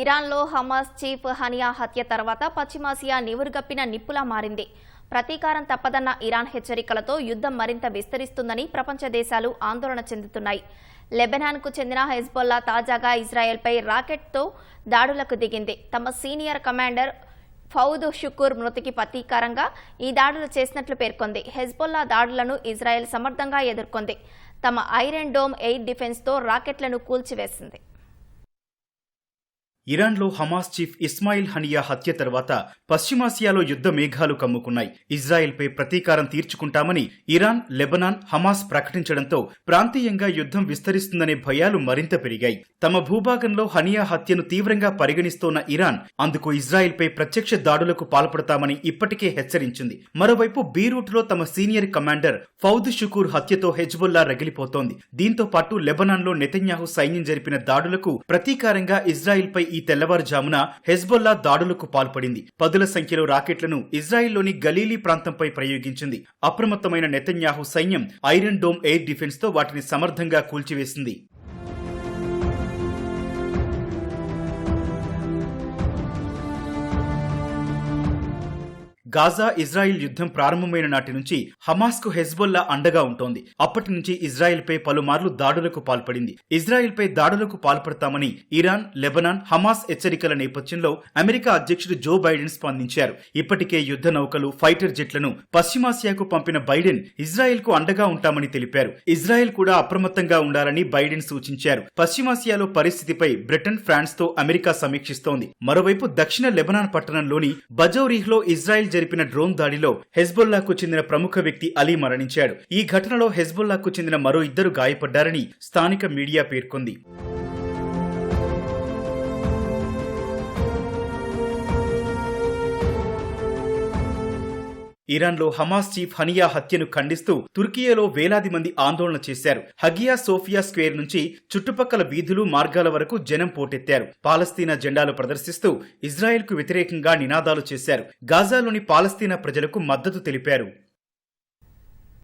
ఇరాన్లో Hamas chief Hania హత్య తర్వాత పశ్చిమాసియా నివురుగప్పిన నిప్పులా మారింది. ప్రతీకారం తప్పదన్న ఇరాన్ హెచ్చరికలతో యుద్ధం మరింత విస్తరిస్తుందని ప్రపంచ దేశాలు ఆందోళన చెందుతున్నాయి. లెబెనాన్కు చెందిన హెజ్బొల్లా తాజాగా ఇజ్రాయెల్పై రాకెట్తో దాడులకు దిగింది. తమ సీనియర్ కమాండర్ ఫౌద్ షుకూర్ మృతికి ప్రతీకారంగా ఈ దాడులు చేసినట్లు పేర్కొంది. హెజ్బొల్లా దాడులను ఇజ్రాయెల్ సమర్థంగా ఎదుర్కొంది. తమ ఐరన్ డోమ్ ఎయిర్ డిఫెన్స్తో రాకెట్లను కూల్చివేసింది. ఇరాన్లో హమాస్ చీఫ్ ఇస్మాయిల్ హనియా హత్య తర్వాత పశ్చిమాసియాలో యుద్ధ మేఘాలు కమ్ముకున్నాయి. ఇజ్రాయెల్పై ప్రతీకారం తీర్చుకుంటామని ఇరాన్ లెబనాన్ హమాస్ ప్రకటించడంతో ప్రాంతీయంగా యుద్ధం విస్తరిస్తుందనే భయాలు మరింత పెరిగాయి. తమ భూభాగంలో హనియా హత్యను తీవ్రంగా పరిగణిస్తోన్న ఇరాన్ అందుకు ఇజ్రాయెల్పై ప్రత్యక్ష దాడులకు పాల్పడతామని ఇప్పటికే హెచ్చరించింది. మరోవైపు బీరూట్లో తమ సీనియర్ కమాండర్ ఫౌద్ షుకూర్ హత్యతో హెజ్బుల్లా రగిలిపోతోంది. దీంతో పాటు లెబనాన్లో నెతన్యాహు సైన్యం జరిపిన దాడులకు ప్రతీకారంగా ఇజ్రాయెల్పై ఈ ఈ తెల్లవారుజామున హెజ్బొల్లా దాడులకు పాల్పడింది. పదుల సంఖ్యలో రాకెట్లను ఇజ్రాయెల్లోని గలీలీ ప్రాంతంపై ప్రయోగించింది. అప్రమత్తమైన నెతన్యాహు సైన్యం ఐరన్ డోమ్ ఎయిర్ డిఫెన్స్తో వాటిని సమర్థంగా కూల్చివేసింది. గాజా ఇజ్రాయిల్ యుద్ధం ప్రారంభమైన నాటి నుంచి హమాస్కు హెజ్బొల్లా అండగా ఉంటోంది. అప్పటి నుంచి ఇజ్రాయెల్ పై పలుమార్లు దాడులకు పాల్పడింది. ఇజ్రాయెల్ పై దాడులకు పాల్పడతామని ఇరాన్ లెబనాన్ హమాస్ హెచ్చరికల నేపథ్యంలో అమెరికా అధ్యక్షుడు జో బైడెన్ స్పందించారు. ఇప్పటికే యుద్ధ నౌకలు ఫైటర్ జెట్లను పశ్చిమాసియాకు పంపిన బైడెన్ ఇజ్రాయెల్కు అండగా ఉంటామని తెలిపారు. ఇజ్రాయెల్ కూడా అప్రమత్తంగా ఉండాలని బైడెన్ సూచించారు. పశ్చిమాసియాలో పరిస్థితిపై బ్రిటన్ ఫ్రాన్స్తో అమెరికా సమీక్షిస్తోంది. మరోవైపు దక్షిణ లెబనాన్ పట్టణంలోని బజౌరీహ్లో ఇజ్రాయెల్ జరిపిన డ్రోన్ దాడిలో హెజ్బొల్లాకు చెందిన ప్రముఖ వ్యక్తి అలీ మరణించాడు. ఈ ఘటనలో హెజ్బొల్లాకు చెందిన మరో ఇద్దరు గాయపడ్డారని స్థానిక మీడియా పేర్కొంది. ఇరాన్లో హమాస్ చీఫ్ హనియా హత్యను ఖండిస్తూ తుర్కియాలో వేలాది మంది ఆందోళన చేశారు. హగియా సోఫియా స్క్వేర్ నుంచి చుట్టుపక్కల వీధులు మార్గాల వరకు జనం పోటెత్తారు. పాలస్తీనా జెండాలు ప్రదర్శిస్తూ ఇజ్రాయెల్కు వ్యతిరేకంగా నినాదాలు చేశారు. గాజాలోని పాలస్తీనా ప్రజలకు మద్దతు తెలిపారు.